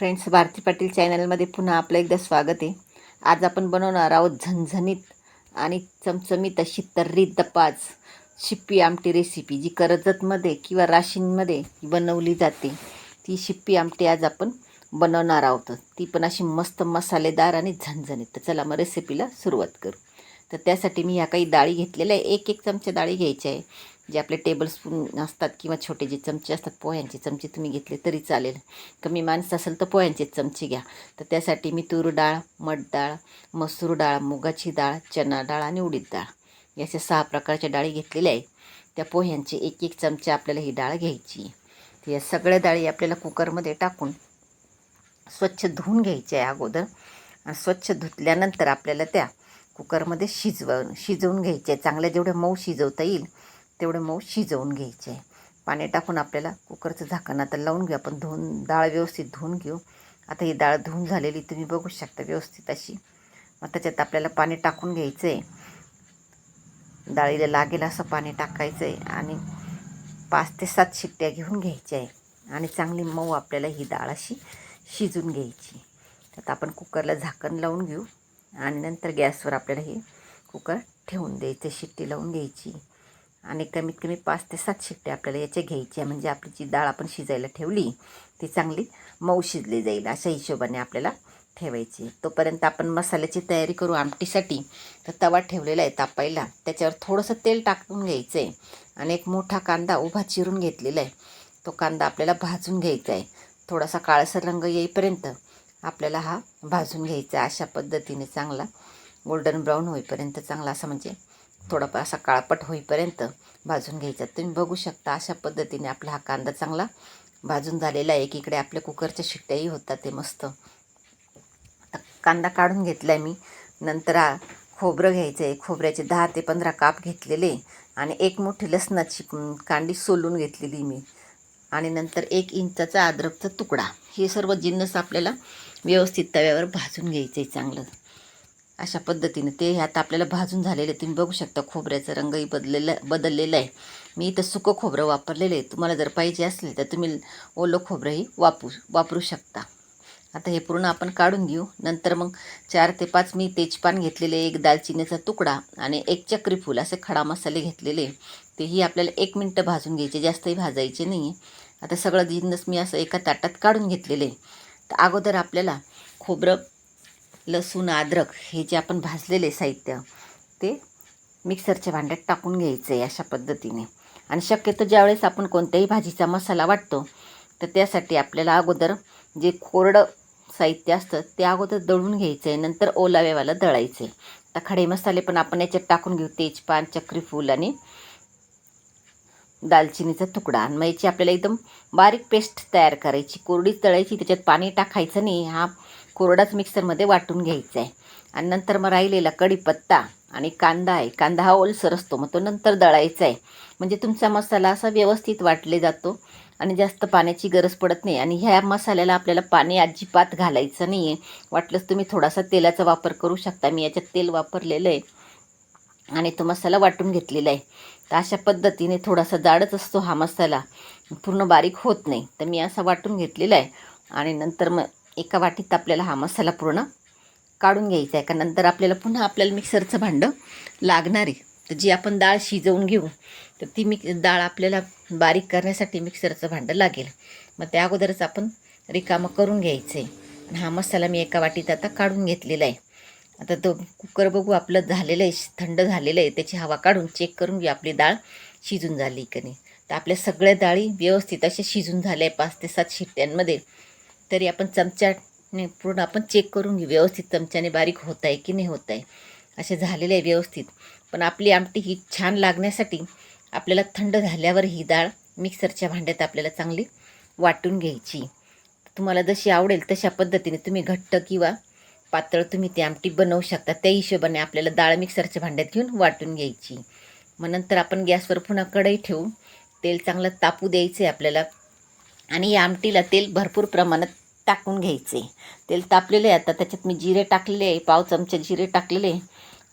Friends Bharti Patil चॅनलमध्ये पुन्हा आपलं एकदा स्वागत आहे. आज आपण बनवणार आहोत झणझणीत आणि चमचमीत अशी तर्रीत दपाज शिप्पी आमटी रेसिपी जी कर्जतमध्ये किंवा राशींमध्ये बनवली जाते. ती शिप्पी आमटी आज आपण बनवणार आहोत. ती पण अशी मस्त मसालेदार आणि झणझणीत. तर चला मग रेसिपीला सुरुवात करू. तर त्यासाठी मी ह्या काही डाळी घेतलेल्या आहे. एक एक चमचा डाळी घ्यायची आहे. जे आपले टेबलस्पून असतात किंवा छोटे जे चमचे असतात पोह्यांचे चमचे तुम्ही घेतले तरी चालेल. कमी माणसं असेल तर पोह्यांचे चमचे घ्या. तर त्यासाठी मी तूर डाळ मठ डाळ मसूर डाळ मुगाची डाळ चना डाळ आणि उडीद डाळ याच्या सहा प्रकारच्या डाळी घेतलेल्या आहे त्या पोह्यांचे एक एक चमचे आपल्याला ही डाळ घ्यायची. तर या सगळ्या डाळी आपल्याला कुकरमध्ये टाकून स्वच्छ धुवून घ्यायच्या आहे अगोदर. आणि स्वच्छ धुतल्यानंतर आपल्याला त्या कुकरमध्ये शिजव शिजवून घ्यायच्या आहे. चांगल्या जेवढ्या मऊ शिजवता येईल तेवढं मऊ शिजवून घ्यायचे. आहे पाणी टाकून आपल्याला कुकरचं झाकण आता लावून घेऊ. आपण धुवून डाळ व्यवस्थित धुवून घेऊ. आता ही डाळ धुवून झालेली तुम्ही बघू शकता व्यवस्थित अशी. मग त्याच्यात आपल्याला पाणी टाकून घ्यायचं आहे डाळीला लागेल असं पाणी टाकायचं आहे आणि पाच ते सात शिट्ट्या घेऊन घ्यायच्या आहे आणि चांगली मऊ आपल्याला ही डाळ अशी शिजून घ्यायची. आता आपण कुकरला झाकण लावून घेऊ. आणि नंतर गॅसवर आपल्याला हे कुकर ठेवून द्यायचं शिट्टी लावून घ्यायची. आणि कमीत कमी पाच ते सात शिट्ट्या आपल्याला याच्या घ्यायच्या. म्हणजे आपली जी डाळ आपण शिजायला ठेवली ती चांगली मऊ शिजली जाईल अशा हिशोबाने आपल्याला ठेवायची. तोपर्यंत आपण मसाल्याची तयारी करू आमटीसाठी. तर तवा ठेवलेला आहे तापायला. त्याच्यावर थोडंसं तेल टाकून घ्यायचं आहे आणि एक मोठा कांदा उभा चिरून घेतलेला आहे. तो कांदा आपल्याला भाजून घ्यायचा आहे. थोडासा काळसर रंग येईपर्यंत आपल्याला हा भाजून घ्यायचा आहे. अशा पद्धतीने चांगला गोल्डन ब्राऊन होईपर्यंत चांगला असा म्हणजे थोडाफार असा काळपट होईपर्यंत भाजून घ्यायचा. तुम्ही बघू शकता अशा पद्धतीने आपला हा कांदा चांगला भाजून झालेला आहे. एकीकडे आपल्या कुकरच्या शिट्ट्याही होतात ते मस्त. कांदा काढून घेतला आहे मी. नंतर खोबरं घ्यायचं आहे खोबऱ्याचे दहा ते पंधरा काप घेतलेले आणि एक मोठी लसणाची कांडी सोलून घेतलेली मी. आणि नंतर एक इंचाचा अद्रकचा तुकडा. हे सर्व जिन्नस आपल्याला व्यवस्थित तव्यावर भाजून घ्यायचं आहे चांगलं. अशा पद्धतीने. ते ह्यात आपल्याला भाजून झालेले तुम्ही बघू शकता खोबऱ्याचा रंगही बदलेलं बदललेला आहे. मी इथं सुकं खोबरं वापरलेलं आहे. तुम्हाला जर पाहिजे असले तर तुम्ही ओलं खोबरंही वापरू वापरू शकता. आता हे पूर्ण आपण काढून घेऊ. नंतर मग चार ते पाच मी तेजपान घेतलेले एक दालचिनीचा तुकडा आणि एक चक्रीफूल असे खडा मसाले घेतलेले तेही आपल्याला एक मिनटं भाजून घ्यायचे. जास्तही भाजायचे नाही आहे. आता सगळं जिन्नस मी असं एका ताटात काढून घेतलेले तर अगोदर आपल्याला खोबरं लसूण अद्रक हे जे आपण भाजलेले साहित्य ते मिक्सरच्या भांड्यात टाकून घ्यायचं आहे अशा पद्धतीने. आणि शक्यतो ज्यावेळेस आपण कोणत्याही भाजीचा मसाला वाटतो तर त्यासाठी आपल्याला अगोदर जे कोरडं साहित्य असतं ते अगोदर दळून घ्यायचं आहे नंतर ओलाव्यावाला दळायचं आहे आता खडे मसाले पण आपण याच्यात टाकून घेऊ. तेजपान चक्रीफूल आणि दालचिनीचा तुकडा. आणि मग याची आपल्याला एकदम बारीक पेस्ट तयार करायची. कोरडीच तळायची त्याच्यात पाणी टाकायचं नाही. हा कोरडाच मिक्सरमध्ये वाटून घ्यायचा आहे आणि नंतर मग राहिलेला कढीपत्ता आणि कांदा आहे. कांदा हा ओलसर असतो मग तो नंतर दळायचा आहे म्हणजे तुमचा मसाला असा व्यवस्थित वाटले जातो आणि जास्त पाण्याची गरज पडत नाही. आणि ह्या मसाल्याला आपल्याला पाणी अजिबात घालायचं नाही आहे वाटलंच तुम्ही थोडासा तेलाचा वापर करू शकता. मी याच्यात तेल वापरलेलं आहे आणि तो मसाला वाटून घेतलेला आहे तर अशा पद्धतीने थोडासा जाडच असतो हा मसाला. पूर्ण बारीक होत नाही. तर मी असा वाटून घेतलेला आहे आणि नंतर मग एका वाटीत आपल्याला हा मसाला पूर्ण काढून घ्यायचा आहे. का नंतर आपल्याला पुन्हा आपल्याला मिक्सरचं भांडं लागणार आहे. तर जी आपण डाळ शिजवून घेऊ तर ती मिक डाळ आपल्याला बारीक करण्यासाठी मिक्सरचं भांडं लागेल. मग त्या अगोदरच आपण रिकामं करून घ्यायचं आहे आणि हा मसाला मी एका वाटीत आता काढून घेतलेला आहे. आता तो कुकर बघू आपलं झालेलं आहे थंड झालेलं आहे. त्याची हवा काढून चेक करून घेऊ आपली डाळ शिजून झाली की नाही. तर आपल्या सगळ्या डाळी व्यवस्थित अशा शिजून झाल्या आहे पाच ते सात शिट्ट्यांमध्ये. तरी आपण चमच्याने पूर्ण आपण चेक करून घेऊ. व्यवस्थित चमच्याने बारीक होत आहे की नाही होत आहे असे झालेले आहे व्यवस्थित. पण आपली आमटी ही छान लागण्यासाठी आपल्याला थंड झाल्यावर ही डाळ मिक्सरच्या भांड्यात आपल्याला चांगली वाटून घ्यायची. तुम्हाला जशी आवडेल तशा पद्धतीने तुम्ही घट्ट किंवा पातळ तुम्ही ती आमटी बनवू शकता. त्या हिशोबाने आपल्याला डाळ मिक्सरच्या भांड्यात घेऊन वाटून घ्यायची. मग नंतर आपण गॅसवर पुन्हा कढई ठेवून तेल चांगलं तापू द्यायचं आहे आपल्याला. आणि या आमटीला तेल भरपूर प्रमाणात टाकून घ्यायचे. तेल तापलेलं आहे आता त्याच्यात मी जिरे टाकलेले आहे पाव चमचे जिरे टाकलेले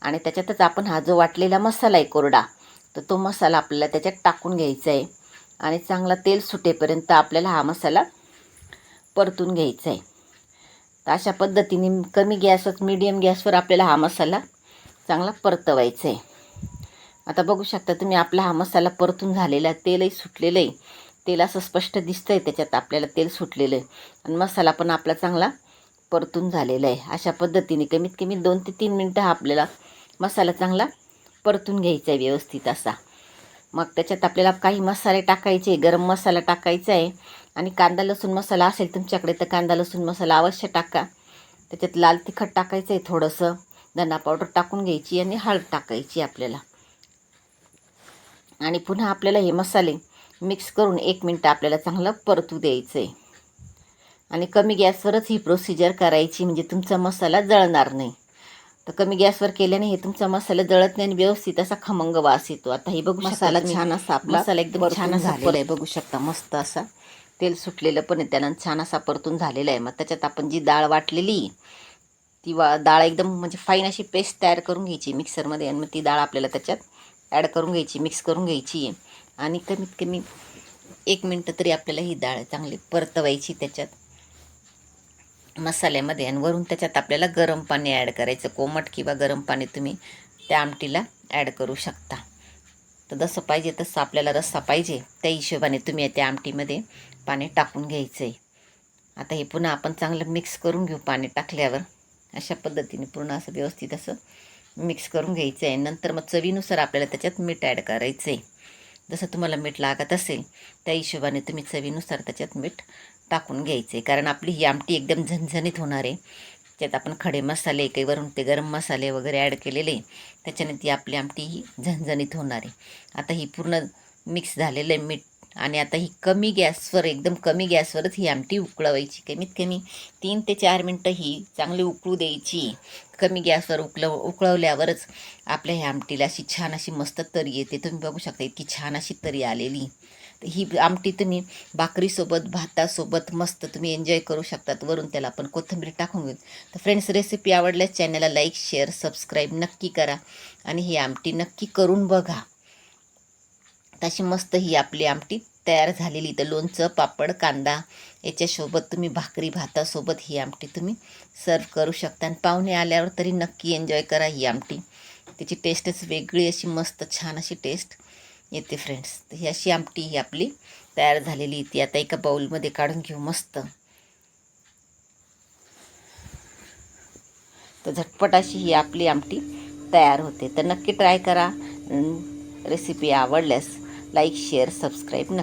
आणि त्याच्यातच आपण हा जो वाटलेला मसाला आहे कोरडा तर तो मसाला आपल्याला त्याच्यात टाकून घ्यायचा आहे. आणि चांगला तेल सुटेपर्यंत आपल्याला हा मसाला परतून घ्यायचा आहे. तर अशा पद्धतीने कमी गॅसच मीडियम गॅसवर आपल्याला हा मसाला चांगला परतवायचा आहे. आता बघू शकता तुम्ही आपला हा मसाला परतून झालेला तेलही सुटलेलं आहे. तेल असं स्पष्ट दिसतं आहे त्याच्यात आपल्याला तेल सुटलेलं आहे. आणि मसाला पण आपला चांगला परतून झालेला आहे. अशा पद्धतीने कमीत कमी दोन ते तीन मिनटं हा आपल्याला मसाला चांगला परतून घ्यायचा आहे व्यवस्थित असा. मग त्याच्यात आपल्याला काही मसाले टाकायचे गरम मसाला टाकायचा आहे. आणि कांदा लसूण मसाला असेल तुमच्याकडे तर कांदा लसूण मसाला अवश्य टाका. त्याच्यात लाल तिखट टाकायचं आहे थोडंसं. धना पावडर टाकून घ्यायची आणि हळद टाकायची आपल्याला. आणि पुन्हा आपल्याला हे मसाले मिक्स करून एक मिनटं आपल्याला चांगलं परतू द्यायचं आहे आणि कमी गॅसवरच ही प्रोसिजर करायची म्हणजे तुमचा मसाला जळणार नाही. तर कमी गॅसवर केल्याने हे तुमचा मसाला जळत नाही आणि व्यवस्थित असा खमंग वास येतो. आता हे बघू मसाला छान असा आपला मसाला एकदम छान असा आहे. बघू शकता मस्त असा. तेल सुटलेलं पण आहे त्यानं छान असा परतून झालेला आहे. मग त्याच्यात आपण जी डाळ वाटलेली ती वा डाळ एकदम म्हणजे फाईन अशी पेस्ट तयार करून घ्यायची मिक्सरमध्ये आणि मग ती डाळ आपल्याला त्याच्यात ॲड करून घ्यायची मिक्स करून घ्यायची. आणि कमीत कमी एक मिनटं तरी आपल्याला ही डाळ चांगली परतवायची त्याच्यात. मसाल्यामध्ये आणि वरून त्याच्यात आपल्याला गरम पाणी ॲड करायचं. कोमट किंवा गरम पाणी तुम्ही त्या आमटीला ॲड करू शकता. तर जसं पाहिजे तसं आपल्याला रस्सा पाहिजे त्या हिशोबाने तुम्ही त्या आमटीमध्ये पाणी टाकून घ्यायचं आहे आता हे पुन्हा आपण चांगलं मिक्स करून घेऊ पाणी टाकल्यावर. अशा पद्धतीने पूर्ण असं व्यवस्थित असं मिक्स करून घ्यायचं आहे नंतर मग चवीनुसार आपल्याला त्याच्यात मीठ ॲड करायचं आहे जसं तुम्हाला मीठ लागत असेल त्या हिशोबाने तुम्ही चवीनुसार त्याच्यात मीठ टाकून घ्यायचे. कारण आपली ही आमटी एकदम झणझणीत होणार आहे. त्यात आपण खडे मसाले काही वरून ते गरम मसाले वगैरे ॲड केलेले त्याच्याने ती आपली आमटी ही झणझणीत होणार आहे. आता ही पूर्ण मिक्स झालेलं आहे मीठ आणि आता ही कमी गॅसवर एकदम कमी गॅसवरच ही आमटी उकळवायची. कमीत कमी तीन ते चार मिनटं ही चांगली उकळू द्यायची. कमी गॅसवर उकळव उकळवल्यावरच आपल्या ह्या आमटीला अशी छान अशी मस्त तरी येते. तुम्ही बघू शकता इतकी छान अशी तरी आलेली. तर ही आमटी तुम्ही भाकरीसोबत भातासोबत मस्त तुम्ही एन्जॉय करू शकतात. वरून त्याला आपण कोथिंबीर टाकून घेऊ. तर फ्रेंड्स रेसिपी आवडल्यास चॅनलला लाईक शेअर सबस्क्राईब नक्की करा. आणि ही आमटी नक्की करून बघा. तशी मस्त ही आपली आमटी तयार झालेली. तर लोणचं पापड कांदा याच्यासोबत तुम्ही भाकरी भातासोबत ही आमटी तुम्ही सर्व करू शकता. आणि पाहुणे आल्यावर तरी नक्की एन्जॉय करा ही आमटी. त्याची टेस्टच वेगळी अशी मस्त छान अशी टेस्ट येते फ्रेंड्स तर ही अशी आमटी ही आपली तयार झालेली ती आता एका बाऊलमध्ये काढून घेऊ मस्त. तर झटपट अशी ही आपली आमटी तयार होते. तर नक्की ट्राय करा. रेसिपी आवडल्यास. लाईक शेअर सबस्क्राईब नक्की